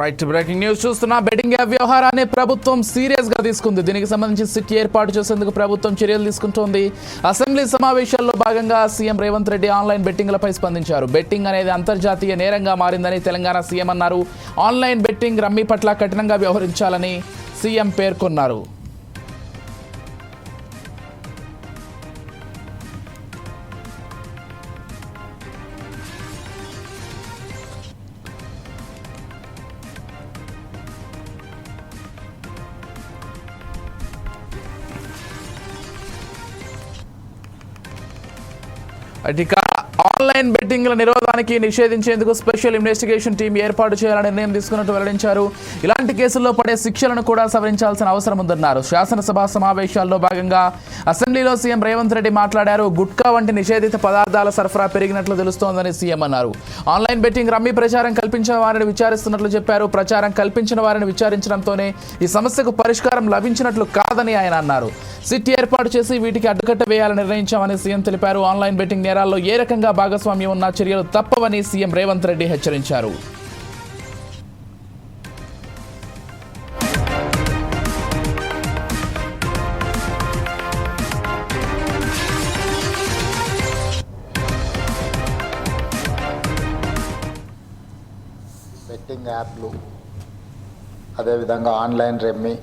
Right breaking news చూస్తున్నా betting app వ్యవహారాన్ని ప్రభుత్వం సీరియస్గా తీసుకుంది. దీనికి సంబంధించి సిట్ ఏర్పాటు చేసేందుకు ప్రభుత్వం చర్యలు తీసుకుంటోంది. అసెంబ్లీ సమావేశాల్లో భాగంగా సీఎం రేవంత్ రెడ్డి ఆన్లైన్ బెట్టింగ్లపై స్పందించారు. బెట్టింగ్ అనేది అంతర్జాతీయ నేరంగా మారిందని తెలంగాణ సీఎం అన్నారు. ఆన్లైన్ బెట్టింగ్ రమ్మీ పట్ల కఠినంగా వ్యవహరించాలని సీఎం పేర్కొన్నారు. ఇక ఆన్లైన్ బెట్టింగ్ల నిరోధానికి నిషేధించేందుకు స్పెషల్ ఇన్వెస్టిగేషన్ టీం ఏర్పాటు చేయాలని నిర్ణయం తీసుకున్నట్టు వెల్లడించారు. ఇలాంటి కేసుల్లో పడే శిక్షలను కూడా సవరించాల్సిన అవసరం ఉందన్నారు. శాసనసభ సమావేశాల్లో భాగంగా అసెంబ్లీలో సీఎం రేవంత్ రెడ్డి మాట్లాడారు. గుట్కా వంటి నిషేధిత పదార్థాల సరఫరా పెరిగినట్లు తెలుస్తోందని సీఎం అన్నారు. ఆన్లైన్ బెట్టింగ్ రమ్మీ ప్రచారం కల్పించిన వారిని విచారిస్తున్నట్లు చెప్పారు. ప్రచారం కల్పించిన వారిని విచారించడంతోనే ఈ సమస్యకు పరిష్కారం లభించినట్లు కాదని ఆయన అన్నారు. సిట్ ఏర్పాటు చేసి వీటికి అడ్డుకట్ట వేయాలని నిర్ణయించామని సీఎం తెలిపారు. ఆన్లైన్ బెట్టింగ్ నేరాల్లో ఏ రకంగా భాగస్వామ్యం ఉన్న చర్యలు తప్పవని సీఎం రేవంత్ రెడ్డి హెచ్చరించారు. బెట్టింగ్ యాప్లు అదేవిధంగా ఆన్లైన్ రెమ్మి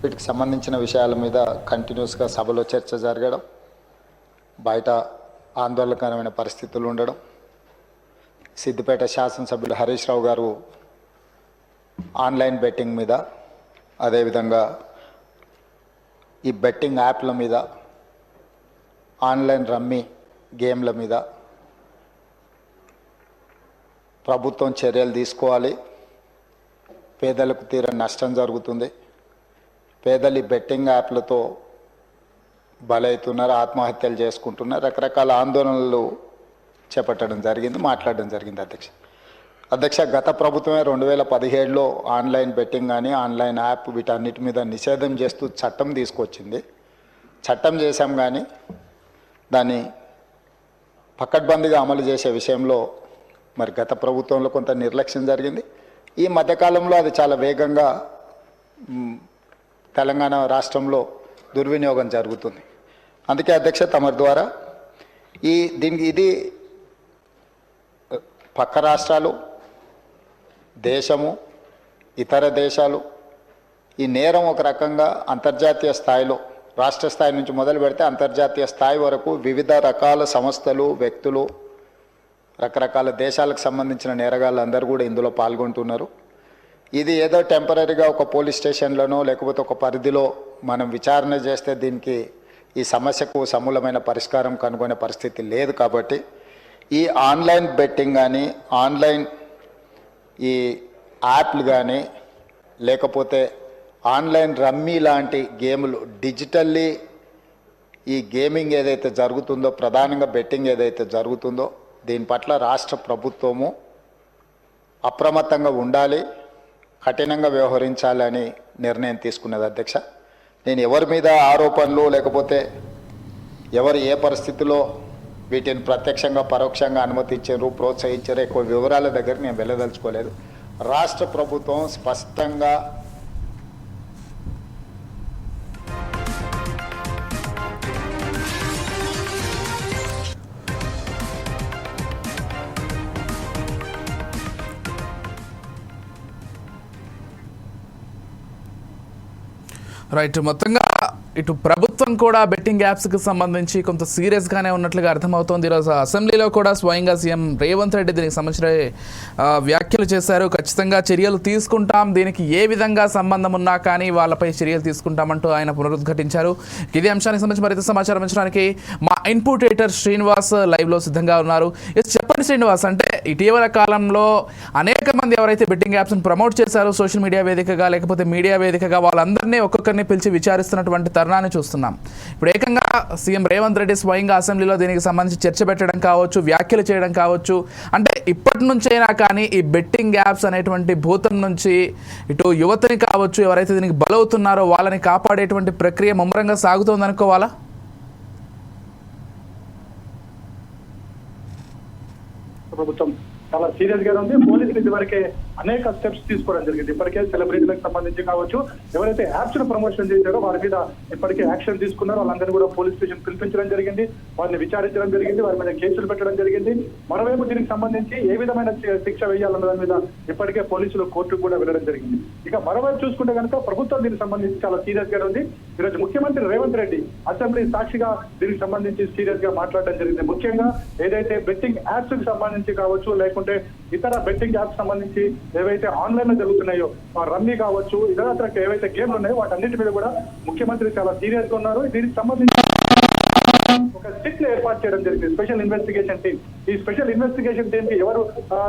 వీటికి సంబంధించిన విషయాల మీద కంటిన్యూస్గా సభలో చర్చ జరగడం బయట ఆందోళనకరమైన పరిస్థితులు ఉండడం. సిద్దిపేట శాసనసభ్యులు హరీష్ రావు గారు ఆన్లైన్ బెట్టింగ్ మీద అదేవిధంగా ఈ బెట్టింగ్ యాప్ల మీద ఆన్లైన్ రమ్మీ గేమ్ల మీద ప్రభుత్వం చర్యలు తీసుకోవాలి. పేదలకు తీరని నష్టం జరుగుతుంది. పేదలు ఈ బెట్టింగ్ యాప్లతో బలవుతున్నారు ఆత్మహత్యలు చేసుకుంటున్నారు రకరకాల ఆందోళనలు చేపట్టడం జరిగింది మాట్లాడడం జరిగింది అధ్యక్ష. అధ్యక్ష గత ప్రభుత్వమే రెండు వేల పదిహేడులో ఆన్లైన్ బెట్టింగ్ కానీ ఆన్లైన్ యాప్ వీటన్నిటి మీద నిషేధం చేస్తూ చట్టం తీసుకొచ్చింది. చట్టం చేశాం కానీ దాన్ని పకడ్బందీగా అమలు చేసే విషయంలో మరి గత ప్రభుత్వంలో కొంత నిర్లక్ష్యం జరిగింది. ఈ మధ్యకాలంలో అది చాలా వేగంగా తెలంగాణ రాష్ట్రంలో దుర్వినియోగం జరుగుతుంది. అందుకే అధ్యక్ష తమరి ద్వారా ఈ దీనికి ఇది పక్క రాష్ట్రాలు దేశము ఇతర దేశాలు ఈ నేరం ఒక రకంగా అంతర్జాతీయ స్థాయిలో రాష్ట్ర స్థాయి నుంచి మొదలు పెడితే అంతర్జాతీయ స్థాయి వరకు వివిధ రకాల సంస్థలు వ్యక్తులు రకరకాల దేశాలకు సంబంధించిన నేరగాళ్ళు అందరూ కూడా ఇందులో పాల్గొంటున్నారు. ఇది ఏదో టెంపరీగా ఒక పోలీస్ స్టేషన్లోనో లేకపోతే ఒక పరిధిలో మనం విచారణ చేస్తే దీనికి ఈ సమస్యకు సమూలమైన పరిష్కారం కనుగొనే పరిస్థితి లేదు కాబట్టి ఈ ఆన్లైన్ బెట్టింగ్ కానీ ఆన్లైన్ ఈ యాప్లు కానీ లేకపోతే ఆన్లైన్ రమ్మీ లాంటి గేములు డిజిటల్లీ ఈ గేమింగ్ ఏదైతే జరుగుతుందో ప్రధానంగా బెట్టింగ్ ఏదైతే జరుగుతుందో దీని పట్ల రాష్ట్ర ప్రభుత్వము అప్రమత్తంగా ఉండాలి. కఠినంగా వ్యవహరించాలని నిర్ణయం తీసుకున్నది అధ్యక్ష. నేను ఎవరి మీద ఆరోపణలు లేకపోతే ఎవరు ఏ పరిస్థితిలో వీటిని ప్రత్యక్షంగా పరోక్షంగా అనుమతించారు ప్రోత్సహించారు ఎక్కువ వివరాల దగ్గర నేను వెళ్ళదలుచుకోలేదు. రాష్ట్ర ప్రభుత్వం స్పష్టంగా రైట్ మొత్తంగా ఇటు ప్రభుత్వం ప్రభుత్వం కూడా బెట్టింగ్ యాప్స్కి సంబంధించి కొంత సీరియస్గానే ఉన్నట్లుగా అర్థమవుతోంది. ఈరోజు అసెంబ్లీలో కూడా స్వయంగా సీఎం రేవంత్ రెడ్డి దీనికి సంబంధించిన వ్యాఖ్యలు చేశారు. ఖచ్చితంగా చర్యలు తీసుకుంటాం. దీనికి ఏ విధంగా సంబంధం ఉన్నా కానీ వాళ్ళపై చర్యలు తీసుకుంటామంటూ ఆయన పునరుద్ఘటించారు. ఇదే అంశానికి సంబంధించి మరింత సమాచారం ఇచ్చడానికి మా ఇన్పుట్ ఎడిటర్ శ్రీనివాస్ లైవ్లో సిద్ధంగా ఉన్నారు. చెప్పండి శ్రీనివాస్. అంటే ఇటీవల కాలంలో అనేక మంది ఎవరైతే బెట్టింగ్ యాప్స్ను ప్రమోట్ చేశారో సోషల్ మీడియా వేదికగా లేకపోతే మీడియా వేదికగా వాళ్ళందరినీ ఒక్కొక్కరిని పిలిచి విచారిస్తున్నటువంటి తరుణాన్ని చూస్తున్నాం. ఇప్పుడు ఏకంగా సీఎం రేవంత్ రెడ్డి స్వయంగా అసెంబ్లీలో దీనికి సంబంధించి చర్చ పెట్టడం కావచ్చు వ్యాఖ్యలు చేయడం కావచ్చు. అంటే ఇప్పటి నుంచైనా కానీ ఈ బెట్టింగ్ యాప్స్ అనేటువంటి భూతం నుంచి ఇటు యువతని కావచ్చు ఎవరైతే దీనికి బలవుతున్నారో వాళ్ళని కాపాడేటువంటి ప్రక్రియ ముమ్మరంగా సాగుతోంది అనుకోవాలా? ప్రభుత్వం చాలా సీరియస్గా ఉంది. పోలీసులు ఇదివరకే అనేక స్టెప్స్ తీసుకోవడం జరిగింది. ఇప్పటికే సెలబ్రిటీలకు సంబంధించి కావచ్చు ఎవరైతే యాప్స్ను ప్రమోషన్ చేశారో వారి మీద ఇప్పటికే యాక్షన్ తీసుకున్నారో. వాళ్ళందరినీ కూడా పోలీస్ స్టేషన్ పిలిపించడం జరిగింది. వారిని విచారించడం జరిగింది. వారి మీద కేసులు పెట్టడం జరిగింది. మరోవైపు దీనికి సంబంధించి ఏ విధమైన శిక్ష వేయాలన్న దాని మీద ఇప్పటికే పోలీసులు కోర్టుకు కూడా వెళ్ళడం జరిగింది. ఇక మరోవైపు చూసుకుంటే కనుక ప్రభుత్వం దీనికి సంబంధించి చాలా సీరియస్గా ఉంది. ఈరోజు ముఖ్యమంత్రి రేవంత్ రెడ్డి అసెంబ్లీ సాక్షిగా దీనికి సంబంధించి సీరియస్గా మాట్లాడడం జరిగింది. ముఖ్యంగా ఏదైతే బెట్టింగ్ యాప్స్కి సంబంధించి కావచ్చు లేకుంటే ఇతర బెట్టింగ్ యాప్స్ సంబంధించి ఏవైతే ఆన్లైన్లో జరుగుతున్నాయో రమ్మీ కావచ్చు ఇతర ఏవైతే గేమ్లు ఉన్నాయో వాటన్నిటి మీద కూడా ముఖ్యమంత్రి చాలా సీరియస్గా ఉన్నారు. దీనికి సంబంధించి ఒక స్టిక్ని ఏర్పాటు చేయడం జరిగింది. స్పెషల్ ఇన్వెస్టిగేషన్ టీం ఈ స్పెషల్ ఇన్వెస్టిగేషన్ టీం కి ఎవరు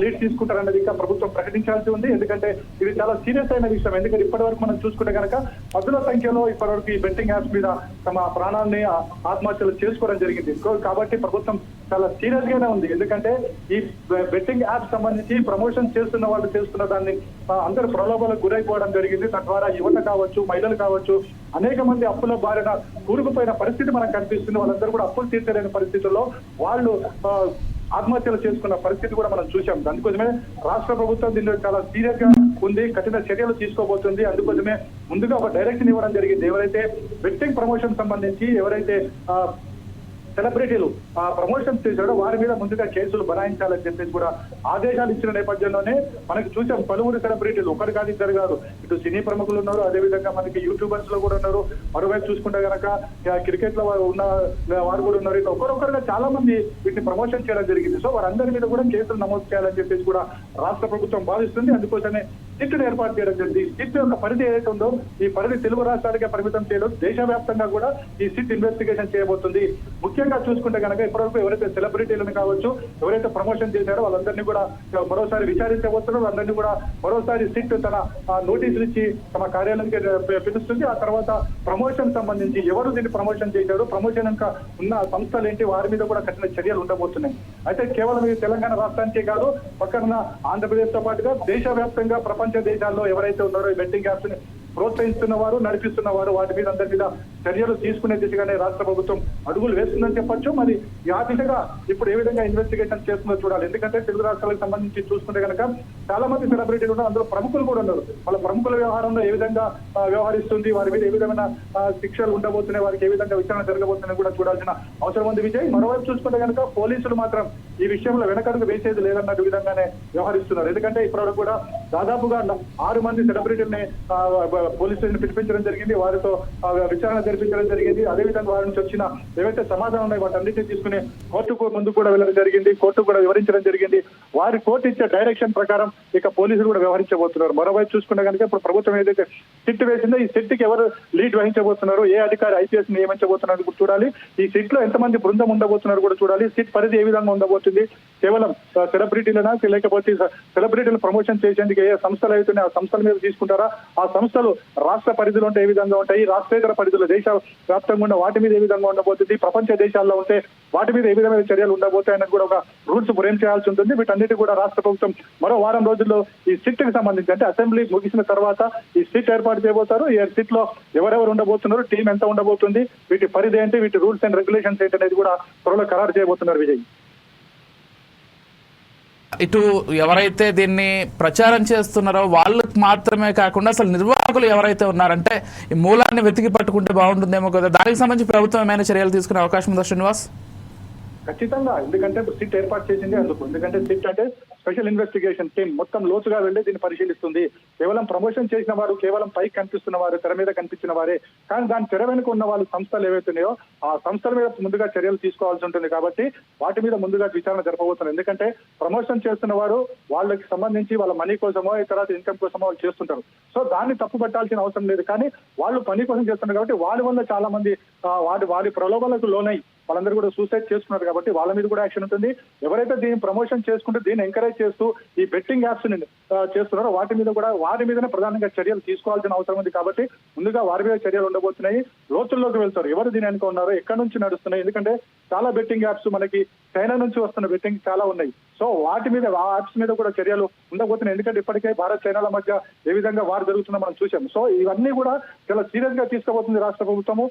లీడ్ తీసుకుంటారన్నది ఇంకా ప్రభుత్వం ప్రకటించాల్సి ఉంది. ఎందుకంటే ఇది చాలా సీరియస్ అయిన విషయం. ఎందుకంటే ఇప్పటి వరకు మనం చూసుకుంటే కనుక పదుల సంఖ్యలో ఇప్పటి వరకు ఈ బెట్టింగ్ యాప్స్ మీద తమ ప్రాణాలని ఆత్మహత్యలు చేసుకోవడం జరిగింది. కాబట్టి ప్రభుత్వం చాలా సీరియస్ గానే ఉంది. ఎందుకంటే ఈ బెట్టింగ్ యాప్ సంబంధించి ప్రమోషన్ చేస్తున్న వాళ్ళు చేస్తున్న దాన్ని అందరూ ప్రలోభాలకు గురైపోవడం జరిగింది. తద్వారా యువత కావచ్చు మహిళలు కావచ్చు అనేక మంది అప్పుల బారిన కూరుకుపోయిన పరిస్థితి మనకు కనిపిస్తుంది. వాళ్ళందరూ కూడా అప్పులు తీర్చలేని పరిస్థితుల్లో వాళ్ళు ఆత్మహత్యలు చేసుకున్న పరిస్థితి కూడా మనం చూసాం అందుకోసమే రాష్ట్ర ప్రభుత్వం దీనిలో చాలా సీరియస్గా ఉంది కఠిన చర్యలు తీసుకోబోతుంది. అందుకోసమే ముందుగా ఒక డైరెక్షన్ ఇవ్వడం జరిగింది. ఎవరైతే వెట్టింగ్ ప్రమోషన్ సంబంధించి ఎవరైతే సెలబ్రిటీలు ఆ ప్రమోషన్ చేశారో వారి మీద ముందుగా కేసులు బనాయించాలని చెప్పేసి కూడా ఆదేశాలు ఇచ్చిన నేపథ్యంలోనే మనకి చూసాం పలువురు సెలబ్రిటీలు. ఒకరు కాదు ఇద్దరు కాదు. ఇటు సినీ ప్రముఖులు ఉన్నారు. అదే విధంగా మనకి యూట్యూబర్స్లో కూడా ఉన్నారు. మరోవైపు చూసుకుంటే కనుక క్రికెట్లో వారు ఉన్న వారు కూడా ఉన్నారు. ఇట్లా ఒకరొకరుగా చాలా మంది వీటిని ప్రమోషన్ చేయడం జరిగింది. సో వారందరి మీద కూడా కేసులు నమోదు చేయాలని చెప్పేసి కూడా రాష్ట్ర ప్రభుత్వం భావిస్తుంది. అందుకోసమే సిట్ ఏర్పాటు చేయడం జరిగింది. ఈ సిట్ యొక్క పరిధి ఏదైతే ఉందో ఈ పరిధి తెలుగు రాష్ట్రాలకే పరిమితం చేయడం దేశవ్యాప్తంగా కూడా ఈ సిట్ ఇన్వెస్టిగేషన్ చేయబోతుంది. ముఖ్యంగా చూసుకుంటే కనుక ఇప్పటివరకు ఎవరైతే సెలబ్రిటీలను కావచ్చు ఎవరైతే ప్రమోషన్ చేశారో వాళ్ళందరినీ కూడా మరోసారి విచారించబోతున్నారు. వాళ్ళందరినీ కూడా మరోసారి సిట్ తన ఆ, నోటీసులు ఇచ్చి తమ కార్యాలయానికి పిలుస్తుంది. ఆ తర్వాత ప్రమోషన్ సంబంధించి ఎవరు దీన్ని ప్రమోషన్ చేశారు ప్రమోషన్ ఇంకా ఉన్న సంస్థలు ఏంటి వారి మీద కూడా కఠిన చర్యలు ఉండబోతున్నాయి. అయితే కేవలం ఇది తెలంగాణ రాష్ట్రానికే కాదు పక్కన ఆంధ్రప్రదేశ్తో పాటుగా దేశవ్యాప్తంగా ప్రపంచ దేశాల్లో ఎవరైతే ఉన్నారో ఈ బెట్టింగ్ యాప్స్ని ప్రోత్సహిస్తున్న వారు నడిపిస్తున్న వారు వాటి మీద అందరి మీద చర్యలు తీసుకునే దిశగానే రాష్ట్ర ప్రభుత్వం అడుగులు వేస్తుందని చెప్పొచ్చు. మరి ఆ దిశగా ఇప్పుడు ఏ విధంగా ఇన్వెస్టిగేషన్ చేస్తుందో చూడాలి. ఎందుకంటే తెలుగు రాష్ట్రాలకు సంబంధించి చూసుకుంటే కనుక చాలా మంది సెలబ్రిటీలు ఉన్నారు. అందులో ప్రముఖులు కూడా ఉన్నారు. వాళ్ళ ప్రముఖుల వ్యవహారంలో ఏ విధంగా వ్యవహరిస్తుంది వారి మీద ఏ విధమైన శిక్షలు ఉండబోతున్నాయి వారికి ఏ విధంగా విచారణ జరగబోతున్నాయి కూడా చూడాల్సిన అవసరం ఉంది విజయ్. మరోవైపు చూసుకుంటే కనుక పోలీసులు మాత్రం ఈ విషయంలో వెనకడుగు వేసేది లేదన్న విధంగానే వ్యవహరిస్తున్నారు. ఎందుకంటే ఇప్పటివరకు కూడా దాదాపుగా ఆరు మంది సెలబ్రిటీలని పోలీసులను పోలీస్ స్టేషన్ పిలిపించడం జరిగింది. వారితో ఆ, విచారణ జరిపించడం జరిగింది. అదేవిధంగా వారి నుంచి వచ్చిన ఏవైతే సమాధానం ఉన్నాయి వాటన్నిటిని తీసుకుని కోర్టుకు ముందు కూడా వెళ్ళడం జరిగింది. కోర్టు కూడా వివరించడం జరిగింది. వారి కోర్టు ఇచ్చే డైరెక్షన్ ప్రకారం ఇక పోలీసులు కూడా వ్యవహరించబోతున్నారు. మరోవైపు చూసుకున్న కనుక ఇప్పుడు ప్రభుత్వం ఏదైతే సిట్ వేసిందో ఈ సిట్కి ఎవరు లీడ్ వహించబోతున్నారు ఏ అధికారి ఐపీఎస్ నియమించబోతున్నారు కూడా చూడాలి. ఈ సిట్లో ఎంతమంది బృందం ఉండబోతున్నారు కూడా చూడాలి. సిట్ పరిధి ఏ విధంగా ఉండబోతుంది? కేవలం సెలబ్రిటీలనా? లేకపోతే సెలబ్రిటీలు ప్రమోషన్ చేసేందుకు ఏ సంస్థలు అయితే ఆ సంస్థల మీద తీసుకుంటారా? ఆ సంస్థలు రాష్ట్ర పరిధిలో ఉంటే ఏ విధంగా ఉంటాయి? రాష్ట్రేతర పరిధిలో దేశ వ్యాప్తంగా ఉన్న వాటి మీద ఏ విధంగా ఉండబోతుంది? ప్రపంచ దేశాల్లో ఉంటే వాటి మీద ఏ విధమైన చర్యలు ఉండబోతాయని కూడా ఒక రూల్స్ ఫ్రేమ్ చేయాల్సి ఉంటుంది? వీటన్నిటి కూడా రాష్ట్ర ప్రభుత్వం మరో వారం రోజుల్లో ఈ సిట్కి సంబంధించి అంటే అసెంబ్లీ ముగిసిన తర్వాత ఈ సిట్ ఏర్పాటు చేయబోతారు. ఈ సిట్లో ఎవరెవరు ఉండబోతున్నారు? టీం ఎంత ఉండబోతుంది? వీటి పరిధి ఏంటి? వీటి రూల్స్ అండ్ రెగ్యులేషన్స్ ఏంటి అనేది కూడా త్వరలో ఖరారు చేయబోతున్నారు విజయ్. ఇటు ఎవరైతే దీన్ని ప్రచారం చేస్తున్నారో వాళ్ళకి మాత్రమే కాకుండా అసలు నిర్వాహకులు ఎవరైతే ఉన్నారంటే ఈ మూలాన్ని వెతికి పట్టుకుంటే బాగుంటుందేమో కదా. దానికి సంబంధించి ప్రభుత్వం ఏమైనా చర్యలు తీసుకునే అవకాశం ఉందా శ్రీనివాస్? ఖచ్చితంగా. ఎందుకంటే సిట్ ఏర్పాటు చేసింది అందుకు. ఎందుకంటే సిట్ అంటే స్పెషల్ ఇన్వెస్టిగేషన్ టీం మొత్తం లోతుగా వెళ్ళి దీన్ని పరిశీలిస్తుంది. కేవలం ప్రమోషన్ చేసిన వారు కేవలం పైకి కనిపిస్తున్న వారు తెర మీద కనిపించిన వారే. కానీ దాని తెర వెనుక ఉన్న వాళ్ళు సంస్థలు ఏవైతున్నాయో ఆ సంస్థల మీద ముందుగా చర్యలు తీసుకోవాల్సి ఉంటుంది కాబట్టి వాటి మీద ముందుగా విచారణ జరపబోతున్నారు. ఎందుకంటే ప్రమోషన్ చేస్తున్న వారు వాళ్ళకి సంబంధించి వాళ్ళ మనీ కోసమో తర్వాత ఇన్కమ్ కోసమో వాళ్ళు చేస్తుంటారు. సో దాన్ని తప్పు పట్టాల్సిన అవసరం లేదు. కానీ వాళ్ళు పని కోసం చేస్తున్నారు కాబట్టి వాళ్ళ వల్ల చాలా మంది వాటి వాడి వారి ప్రలోభాలకు లోనై వాళ్ళందరూ కూడా సూసైడ్ చేసుకున్నారు కాబట్టి వాళ్ళ మీద కూడా యాక్షన్ ఉంటుంది. ఎవరైతే దీన్ని ప్రమోషన్ చేసుకుంటూ దీన్ని ఎంకరేజ్ చేస్తూ ఈ బెట్టింగ్ యాప్స్ని చేస్తున్నారో వాటి మీద కూడా వారి మీదనే ప్రధానంగా చర్యలు తీసుకోవాల్సిన అవసరం ఉంది కాబట్టి ముందుగా వారి మీద చర్యలు ఉండబోతున్నాయి. లోతుల్లోకి వెళ్తారు. ఎవరు దీని వెనుక ఉన్నారో ఎక్కడి నుంచి నడుస్తున్నాయి? ఎందుకంటే చాలా బెట్టింగ్ యాప్స్ మనకి చైనా నుంచి వస్తున్న బెట్టింగ్ చాలా ఉన్నాయి. సో వాటి మీద ఆ యాప్స్ మీద కూడా చర్యలు ఉండబోతున్నాయి. ఎందుకంటే ఇప్పటికే భారత్ చైనాల మధ్య ఏ విధంగా వారు జరుగుతుందో మనం చూసాం సో ఇవన్నీ కూడా చాలా సీరియస్గా తీసుకోబోతుంది రాష్ట్ర ప్రభుత్వము.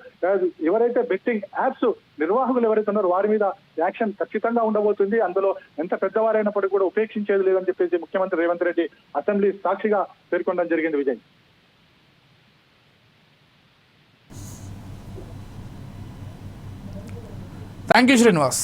ఎవరైతే బెట్టింగ్ యాప్స్ నిర్వాహకులు ఎవరైతే ఉన్నారో వారి మీద యాక్షన్ ఖచ్చితంగా ఉండబోతుంది. అందులో ఎంత పెద్దవారైనప్పటికీ కూడా ఉపేక్షించేది లేదని చెప్పేసి ముఖ్యమంత్రి రేవంత్ రెడ్డి అసెంబ్లీ సాక్షిగా పేర్కొనడం జరిగింది విజయ్. Thank you Srinivas